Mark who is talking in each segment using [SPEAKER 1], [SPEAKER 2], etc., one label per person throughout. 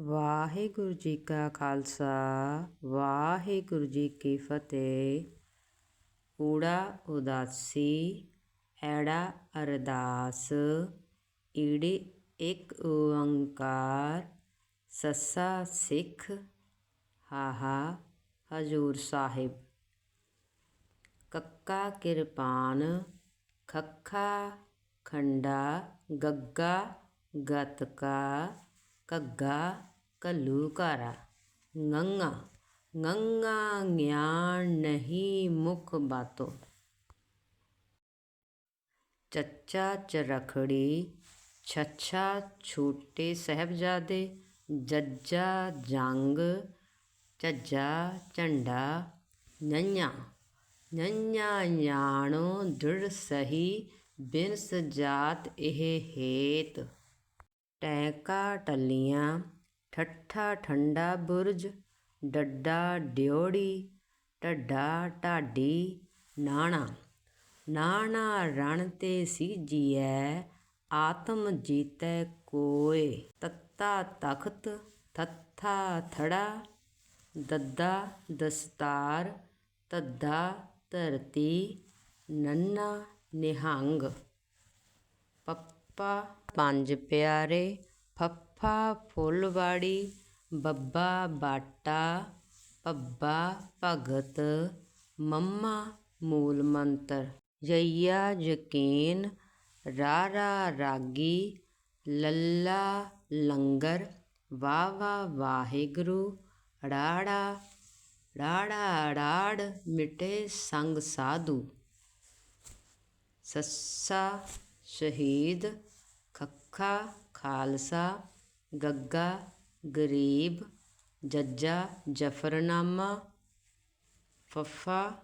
[SPEAKER 1] ਵਾਹਿਗੁਰੂ ਜੀ ਕਾ ਖਾਲਸਾ, ਵਾਹਿਗੁਰੂ ਜੀ ਕੀ ਫਤਿਹ। ਊੜਾ ਉਦਾਸੀ, ਐੜਾ ਅਰਦਾਸ, ਈੜੀ ਇੱਕ ਓੰਕਾਰ, ਸੱਸਾ ਸਿੱਖ, ਹਾਹਾ ਹਜੂਰ ਸਾਹਿਬ। ਕੱਕਾ ਕਿਰਪਾਨ, ਖੱਖਾ ਖੰਡਾ, ਗੱਗਾ ਗਤਕਾ ਘੱਗਾ ਘੱਲੂਘਾਰਾ ঙੰਘਾ ঙੰਘਾ ਗਿਆਨ ਨਹੀਂ ਮੁਖ ਬਾਤੋ। ਚੱਚਾ ਚਰਖੜੀ, ਛੱਛਾ ਛੋਟੇ ਸਾਹਿਬਜ਼ਾਦੇ। ਜੱਜਾ ਜੰਗ, ਝੱਜਾ ਝੰਡਾ। ਞੰਞਾ ਞੰਞਾ ਜਾਣੋ ਦ੍ਰਿੜ ਸਹੀ ਬਿਨਸ ਜਾਤ ਇਹ ਹੇਤ। ਟੈਂਕਾ ਟੱਲੀਆਂ, ਠੱਠਾ ਠੰਡਾ ਬੁਰਜ, ਡੱਡਾ ਡਿਉੜੀ ਢੱਡਾ ਢਾਡੀ, ਨਾਣਾ। ਨਾਣਾ ਰਣ ਤੇ ਸੀਜੀਐ, ਆਤਮ ਜੀਤੈ ਕੋਏ। ਤੱਤਾ ਤਖਤ ਥੱਥਾ ਥੜਾ, ਦੱਦਾ ਦਸਤਾਰ ਧੱਧਾ ਧਰਤੀ, ਨੰਨਾ ਨਿਹੰਗ। ਪੱਪਾ ਪੰਜ ਪਿਆਰੇ, ਫੱਫਾ, ਫੁੱਲਵਾੜੀ, ਬੱਬਾ, ਬਾਟਾ ਭੱਬਾ ਭਗਤ, ਮੰਮਾ, ਮੂਲ ਮੰਤਰ। ਯਈਆ ਯਕੀਨ, ਰਾਰਾ ਰਾਗੀ, ਲੱਲਾ ਲੰਗਰ ਵਾਵਾ ਵਾਹਿਗੁਰੂ ੜਾੜਾ ੜਾੜਾ ੜਾੜ ਮਿਟੇ ਸੰਗ ਸਾਧੂ। ਸੱਸਾ ਸ਼ਹੀਦ, ਖੱਖਾ, ਖਾਲਸਾ, ਗੱਗਾ, ਗਰੀਬ, ਜੱਜਾ, ਜਫਰਨਾਮਾ, ਫੱਫਾ,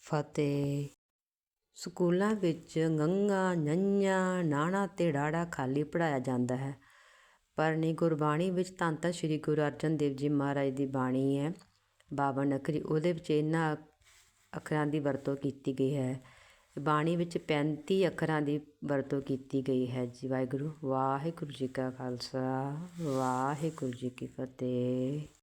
[SPEAKER 1] ਫਤਿਹ। ਸਕੂਲਾਂ ਵਿੱਚ ਗੰਗਾ ਞੰਞਾ ਨਾਣਾ ਤੇ ੜਾੜਾ ਖਾਲੀ ਪੜ੍ਹਾਇਆ ਜਾਂਦਾ ਹੈ। ਪਰ ਨਹੀਂ ਗੁਰਬਾਣੀ ਵਿੱਚ ਧੰਨ ਧੰਨ ਸ਼੍ਰੀ ਗੁਰੂ ਅਰਜਨ ਦੇਵ ਜੀ ਮਹਾਰਾਜ ਦੀ ਬਾਣੀ ਹੈ। ਬਾਵਨ ਅੱਖਰੀ ਉਹਦੇ ਵਿੱਚ ਇਹਨਾਂ ਅੱਖਰਾਂ ਦੀ ਵਰਤੋਂ ਕੀਤੀ ਗਈ ਹੈ। ਬਾਣੀ ਵਿੱਚ 35 ਅੱਖਰਾਂ ਦੀ ਵਰਤੋਂ ਕੀਤੀ ਗਈ ਹੈ ਜੀ। ਵਾਹਿਗੁਰੂ ਵਾਹਿਗੁਰੂ ਜੀ ਕਾ ਖਾਲਸਾ, ਵਾਹਿਗੁਰੂ ਜੀ ਕੀ ਫਤਿਹ।